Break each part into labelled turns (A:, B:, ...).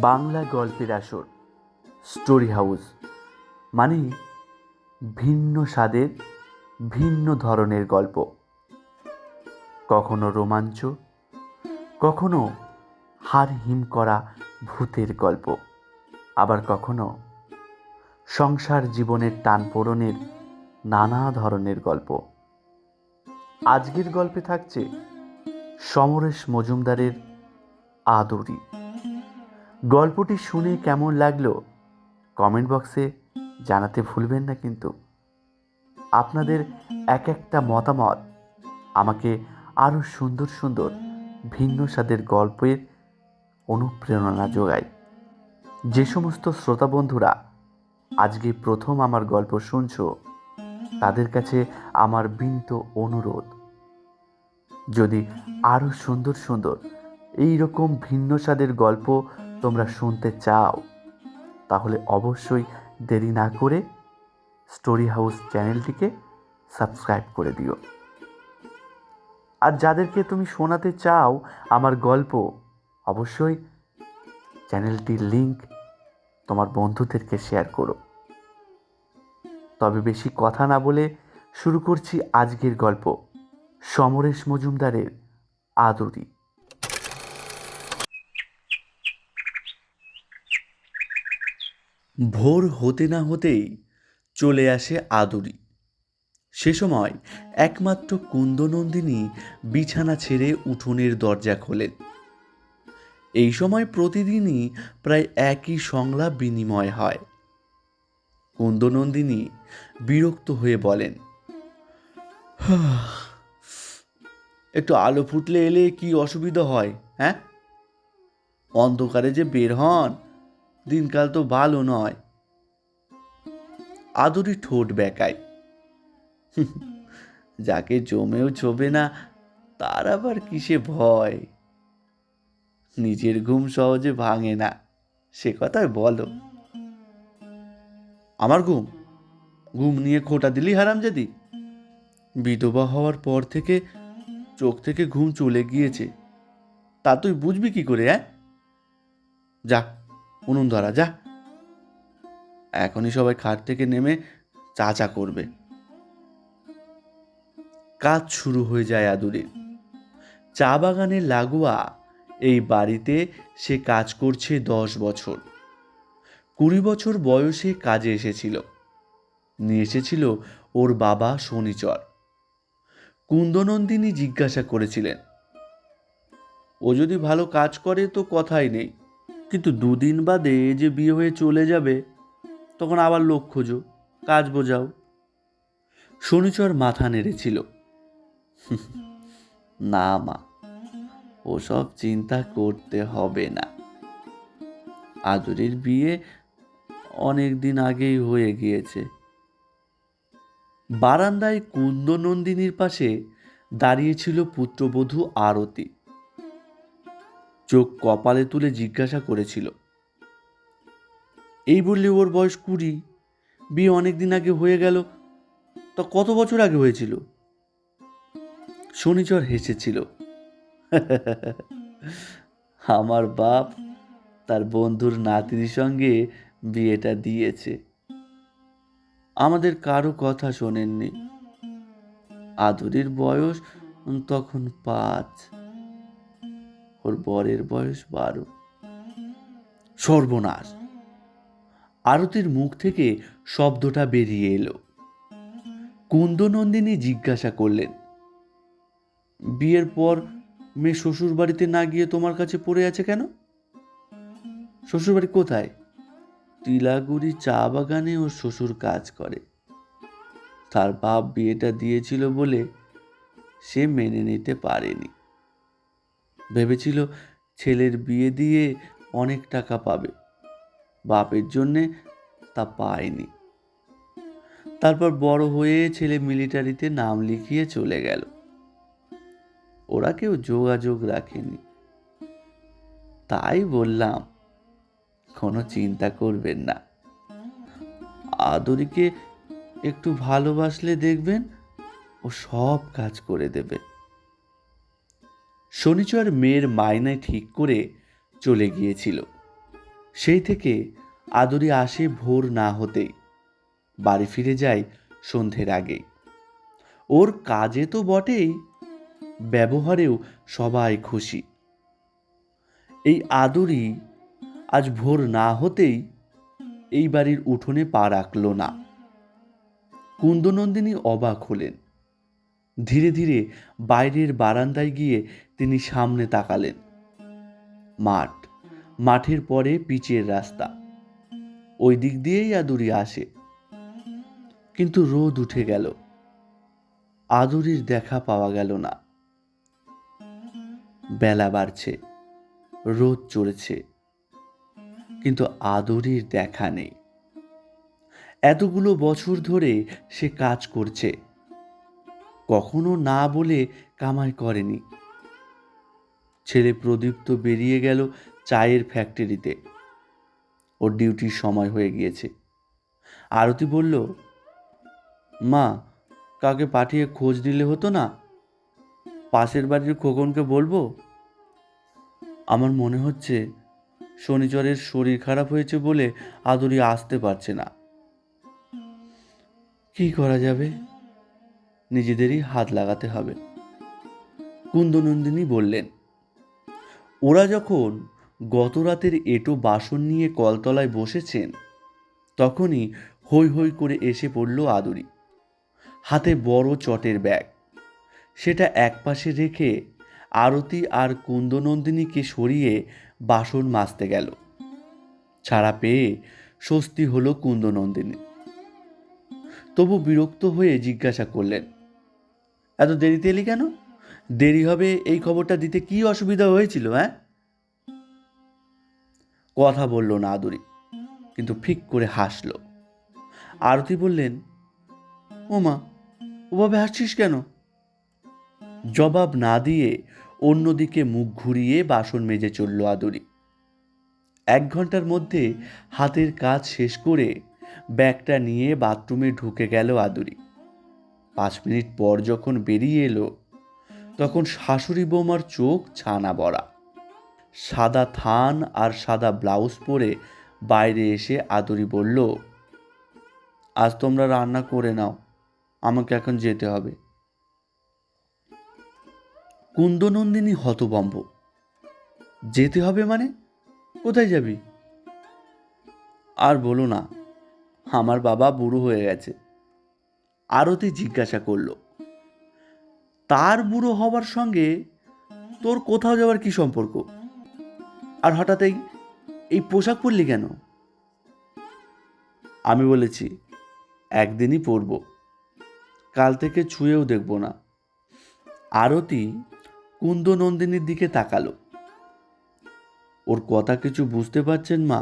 A: বাংলা গল্পের আসর story house মানে ভিন্ন স্বাদের, ভিন্ন ধরনের গল্প। কখনো রোমাঞ্চ, কখনো হার হিম করা ভূতের গল্প। আবার কখনো সংসার জীবনের টানপোড়নের নানা ধরনের গল্প। আজকের গল্পে থাকছে সমরেশ মজুমদারের আদরি। গল্পটি শুনে কেমন লাগল কমেন্ট বক্সে জানাতে ভুলবেন না কিন্তু। আপনাদের এক একটা মতামত আমাকে আরও সুন্দর সুন্দর ভিন্ন স্বাদের গল্পের অনুপ্রেরণা যোগায়। যে সমস্ত শ্রোতা বন্ধুরা আজকে প্রথম আমার গল্প শুনছো, তাদের কাছে আমার বিনীত অনুরোধ। যদি আরও সুন্দর সুন্দর এই রকম ভিন্ন স্বাদের গল্প তোমরা শুনতে চাও, তাহলে অবশ্যই দেরি না করে স্টোরি হাউস চ্যানেলটিকে সাবস্ক্রাইব করে দিও। আর যাদেরকে তুমি শোনাতে চাও আমার গল্প, অবশ্যই চ্যানেলটির লিংক তোমার বন্ধুদেরকে শেয়ার করো। তবে বেশি কথা না বলে শুরু করছি আজকের গল্প, সমরেশ মজুমদারের আদরি। ভোর হতে না হতেই চলে আসে আদুরি। সে সময় একমাত্র কুন্দনন্দিনী বিছানা ছেড়ে উঠোনের দরজা খোলেন। এই সময় প্রতিদিনই প্রায় একই সংলাপ বিনিময় হয়। কুন্দনন্দিনী বিরক্ত হয়ে বলেন "হাহ, একটু আলো ফুটলে এলে কি অসুবিধা হয় হ্যাঁ? অন্ধকারে যে বের হন দিনকাল তো ভালো নয়। আদরি ঠোঁট বেকায়। যাকে জমেও ছোবে না, তার আবার কিসে ভয়? নিজের ঘুম সহজে ভাঙে না, সে কথাই বলো। আমার ঘুম? ঘুম নিয়ে খোটা দিলি যদি বিধবা হওয়ার পর থেকে চোখ থেকে ঘুম চলে গিয়েছে। তা তুই বুঝবি কি করে হ্যাঁ যা উনুন ধরা, যা। এখনই সবাই খাট থেকে নেমে চা চা করবে। কাজ শুরু হয়ে যায় আদুরির চা বাগানে লাগোয়া এই বাড়িতে সে কাজ করছে দশ বছর। কুড়ি বছর বয়সে কাজে এসেছিল। নিয়ে এসেছিল ওর বাবা শনিচর। কুন্দনন্দিনী জিজ্ঞাসা করেছিলেন, ও যদি ভালো কাজ করে তো কথাই নেই। কিন্তু দুদিন বাদে যে বিয়ে হয়ে চলে যাবে, তখন আবার লোক খোঁজো, কাজ বোঝাও। শনিচর মাথা নেড়েছিল। না মা, ওসব চিন্তা করতে হবে না। আদুরির বিয়ে অনেক দিন আগেই হয়ে গিয়েছে। বারান্দায় কুন্দনন্দিনীর পাশে দাঁড়িয়েছিল পুত্রবধূ আরতি। চোখ কপালে তুলে জিজ্ঞাসা করেছিল। এই বললে ওর বয়স কুড়ি, বিয়ে অনেক দিন আগে হয়ে গেল, তা কত বছর আগে হয়েছিল? শনিচর হেসেছিল আমার বাপ তার বন্ধুর নাতির সঙ্গে বিয়েটা দিয়েছে। আমাদের কারও কথা শোনেননি। আদুরির বয়স তখন পাঁচ। ওর বরের বয়স বারো। সর্বনাশ। আরতির মুখ থেকে শব্দটা বেরিয়ে এলো। কুন্দনন্দিনী জিজ্ঞাসা করলেন, বিয়ের পর মেয়ে শ্বশুর বাড়িতে না গিয়ে তোমার কাছে পড়ে আছে কেন? শ্বশুর বাড়ি কোথায়? তিলাগুড়ি চা বাগানে ওর শ্বশুর কাজ করে। তার বাপ বিয়েটা দিয়েছিল বলে সে মেনে নিতে পারেনি। ভেবেছিল ছেলের বিয়ে দিয়ে অনেক টাকা পাবে। বাপের জন্যে তা পায়নি। তারপর বড় হয়ে ছেলে মিলিটারিতে নাম লিখিয়ে চলে গেল। ওরা কেউ যোগাযোগ রাখেনি। তাই বললাম, কোনো চিন্তা করবেন না। আদরিকে একটু ভালোবাসলে দেখবেন, ও সব কাজ করে দেবে। শনিচর মেয়ের মায়নায় ঠিক করে চলে গিয়েছিল। সেই থেকে আদরি আসে ভোর না হতেই। বাড়ি ফিরে যায় সন্ধ্যের আগেই ওর কাজে তো বটেই, ব্যবহারেও সবাই খুশি। এই আদরি আজ ভোর না হতেই এই বাড়ির উঠোনে পা রাখল না। কুন্দনন্দিনী অবাক হলেন। ধীরে ধীরে বাইরের বারান্দায় গিয়ে তিনি সামনে তাকালেন। মাঠ, মাঠের পরে পিচের রাস্তা। ওই দিক দিয়েই আদুরি আসে। কিন্তু রোদ উঠে গেল। আদুরির দেখা পাওয়া গেল না। বেলা বাড়ছে, রোদ চড়েছে। কিন্তু আদরির দেখা নেই। এতগুলো বছর ধরে সে কাজ করছে। কখনো না বলে কামাই করেনি। ছেলে প্রদীপ্ত বেরিয়ে গেল চায়ের ফ্যাক্টরিতে ওর ডিউটির সময় হয়ে গিয়েছে। আরতি বলল, মা কাকে পাঠিয়ে খোঁজ দিলে হতো না? পাশের বাড়ির খোকনকে বলব? আমার মনে হচ্ছে শনিচরের শরীর খারাপ হয়েছে বলে আদরি আসতে পারছে না। কি করা যাবে? নিজেদেরই হাত লাগাতে হবে। কুন্দনন্দিনী বললেন ওরা যখন গত রাতের এটো বাসন নিয়ে কলতলায় বসেছেন, তখনই হৈ হৈ করে এসে পড়ল আদুরি। হাতে বড় চটের ব্যাগ। সেটা একপাশে রেখে আরতি আর কুন্দনন্দিনীকে সরিয়ে বাসন মাজতে গেল। ছাড়া পেয়ে স্বস্তি হলো কুন্দনন্দিনী। তবু বিরক্ত হয়ে জিজ্ঞাসা করলেন, এত দেরিতে এলি কেন? দেরি হবে এই খবরটা দিতে কি অসুবিধা হয়েছিল হ্যাঁ? কথা বলল না আদুরি, কিন্তু ফিক করে হাসল। আরতি বললেন, ওমা, ওভাবে হাসছিস কেন? জবাব না দিয়ে অন্যদিকে মুখ ঘুরিয়ে বাসন মেজে চলল আদুরি। এক ঘণ্টার মধ্যে হাতের কাজ শেষ করে ব্যাগটা নিয়ে বাথরুমে ঢুকে গেল আদুরি। পাঁচ মিনিট পর যখন বেরিয়ে এলো তখন শাশুড়ি বৌমার চোখ ছানা বড়া। সাদা থান আর সাদা ব্লাউজ পরে বাইরে এসে আদুরি বলল, আজ তোমরা রান্না করে নাও, আমাকে এখন যেতে হবে। কুন্দনন্দিনী হতবম্ব যেতে হবে মানে? কোথায় যাবি? আর বলো না, আমার বাবা বুড়ো হয়ে গেছে। আরতি জিজ্ঞাসা করল তার বুড়ো হবার সঙ্গে তোর কোথাও যাওয়ার কি সম্পর্ক? আর হঠাৎ এই এই পোশাক পরলি কেন? আমি বলেছি, একদিনই পরব। কাল থেকে ছুঁয়েও দেখব না। আরতি কুন্দনন্দিনীর দিকে তাকালো। ওর কথা কিছু বুঝতে পারছেন মা?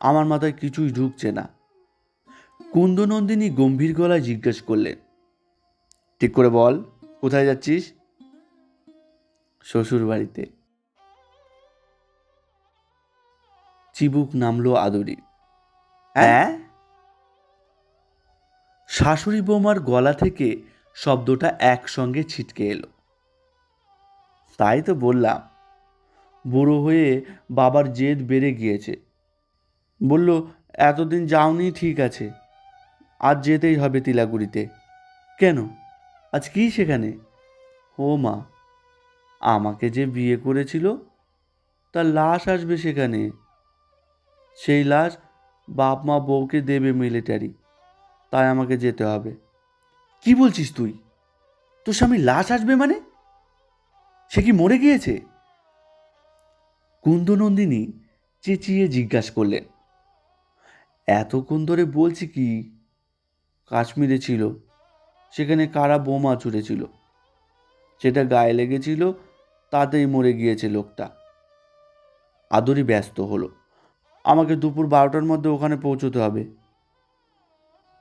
A: আমার মাথায় কিছুই ঢুকছে না। কুন্দনন্দিনী গম্ভীর গলায় জিজ্ঞেস করলেন, ঠিক করে বল কোথায় যাচ্ছিস? শ্বশুর বাড়িতে চিবুক নামলো আদরি হ্যাঁ শাশুড়ি বৌমার গলা থেকে শব্দটা একসঙ্গে ছিটকে এলো। তাই তো বললাম বুড়ো হয়ে বাবার জেদ বেড়ে গিয়েছে। বলল এতদিন যাওনি ঠিক আছে আজ যেতেই হবে তিলাগুড়িতে। কেন? আজ কি সেখানে? ও মা, আমাকে যে বিয়ে করেছিল, তার লাশ আসবে সেখানে। সেই লাশ বাপ মা বউকে দেবে মিলিটারি তাই আমাকে যেতে হবে। কি বলছিস তুই? তোর স্বামী লাশ আসবে মানে? সে কি মরে গিয়েছে? কুন্দনন্দিনী চেঁচিয়ে জিজ্ঞাসা করলেন, এতক্ষণ ধরে বলছি কি? কাশ্মীরে ছিল সেখানে কারা বোমা ছুড়েছিল? সেটা গায়ে লেগেছিল, তাতেই মরে গিয়েছে লোকটা। আদরি ব্যস্ত হলো। আমাকে দুপুর বারোটার মধ্যে ওখানে পৌঁছতে হবে।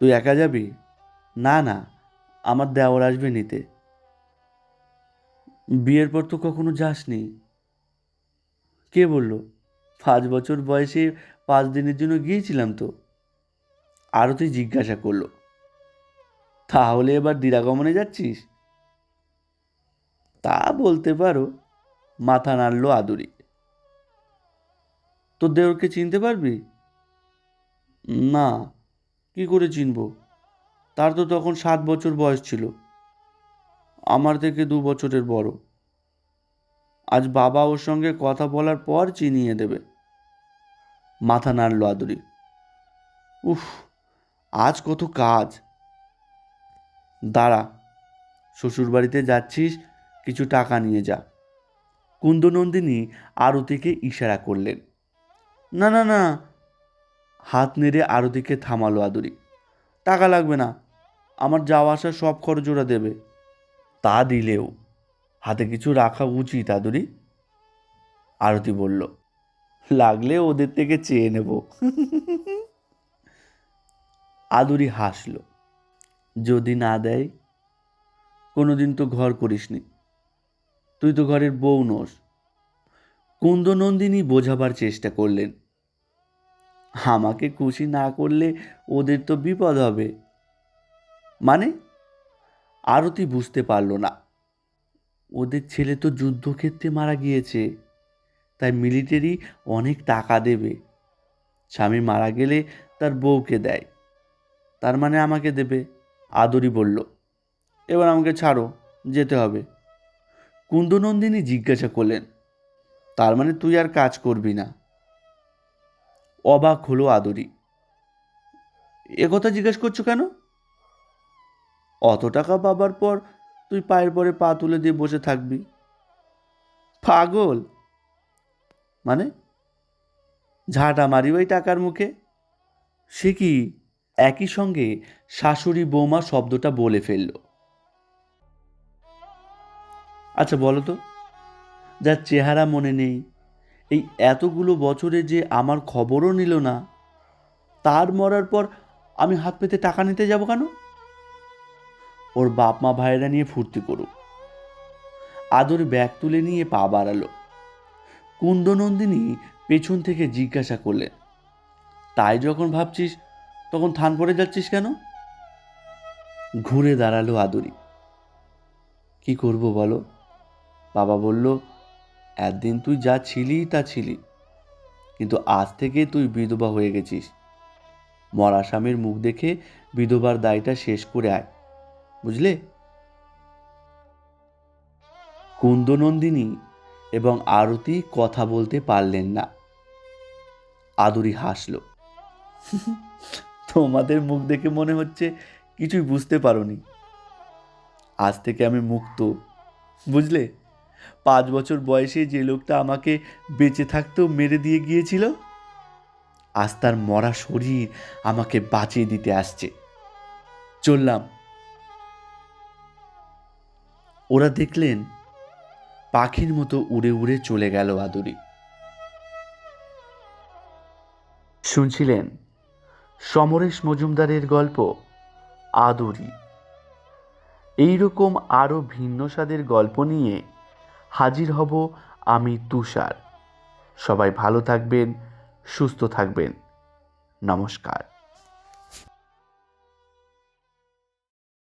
A: তুই একা যাবি? না না, আমার দেওয়ার আসবে নিতে। বিয়ের পর তো কখনো যাসনি। কে বলল? পাঁচ বছর বয়সে পাঁচ দিনের জন্য গিয়েছিলাম তো। আরও তুই জিজ্ঞাসা করল। তাহলে এবার দিরাগমনে যাচ্ছিস? তা বলতে পারো, মাথা নাড়ল আদুরি। তোর দেওরকে চিনতে পারবি? না, কি করে চিনব? তার তো তখন সাত বছর বয়স ছিল। আমার থেকে দু বছরের বড়। আজ বাবা ওর সঙ্গে কথা বলার পর চিনিয়ে দেবে। মাথা নাড়ল আদুরি। উফ, আজ কত কাজ। দাঁড়া, শ্বশুরবাড়িতে যাচ্ছিস, কিছু টাকা নিয়ে যা। কুন্দনন্দিনী আরতিকে ইশারা করলেন। না না না, হাত নেড়ে আরতিকে থামালো আদুরি। টাকা লাগবে না, আমার যাওয়া আসা সব খরচ ওরা দেবে। তা দিলেও, হাতে কিছু রাখা উচিত আদুরি। আরতি বলল, লাগলে ওদের থেকে চেয়ে নেব। আদুরি হাসল। যদি না দেয়, কোনোদিন তো ঘর করিসনি। তুই তো ঘরের বউ নোস। কুন্দনন্দিনী বোঝাবার চেষ্টা করলেন। আমাকে খুশি না করলে ওদের তো বিপদ হবে। মানে? আরতি বুঝতে পারল না। ওদের ছেলে তো যুদ্ধক্ষেত্রে মারা গিয়েছে। তাই মিলিটারি অনেক টাকা দেবে। স্বামী মারা গেলে তার বউকে দেয়। তার মানে আমাকে দেবে। আদরি বলল, এবার আমাকে ছাড়ো, যেতে হবে। কুন্দনন্দিনী জিজ্ঞাসা করলেন, তার মানে তুই আর কাজ করবি না? অবাক হলো আদরি একথা জিজ্ঞেস করছ কেন? অত টাকা পাবার পর তুই পায়ের পরে পা তুলে দিয়ে বসে থাকবি। পাগল? মানে? ঝাঁটা মারি ওই টাকার মুখে? সে কি? একই সঙ্গে শাশুড়ি বৌমা শব্দটা বলে ফেলল। আচ্ছা বলো তো, যার চেহারা মনে নেই, এই এতগুলো বছরে যে আমার খবরও নিল না, তার মরার পর আমি হাত পেতে টাকা নিতে যাব কেন? ওর বাপ মা ভাইয়েরা নিয়ে ফুর্তি করুক। আদর ব্যাগ তুলে নিয়ে পা বাড়ালো। কুন্দনন্দিনী পেছন থেকে জিজ্ঞাসা করলেন, তাই যখন ভাবছিস তখন থান পড়ে যাচ্ছিস কেন? ঘুরে দাঁড়াল আদরি। কি করব বলো? বাবা বলল, একদিন তুই যা ছিলি তা ছিলি, কিন্তু আজ থেকে তুই বিধবা হয়ে গেছিস। মরা স্বামীর মুখ দেখে বিধবার দায়টা শেষ করে আয়, বুঝলে? কুন্দনন্দিনী এবং আরতি কথা বলতে পারলেন না। আদুরি হাসল। তোমাদের মুখ দেখে মনে হচ্ছে কিছুই বুঝতে পারোনি। আজ থেকে আমি মুক্ত। বুঝলে? পাঁচ বছর বয়সে যে লোকটা আমাকে বেঁচে থাকতেও মেরে দিয়ে গিয়েছিল, আজ তার মরা শরীর আমাকে বাঁচিয়ে দিতে আসছে। চললাম। ওরা দেখলেন পাখির মতো উড়ে উড়ে চলে গেল আদুরি। শুনছিলেন? সমরেশ মজুমদারের গল্প, আদুরি। এইরকম আরও ভিন্ন স্বাদের গল্প নিয়ে হাজির হব আমি তুষার। সবাই ভালো থাকবেন, সুস্থ থাকবেন। নমস্কার।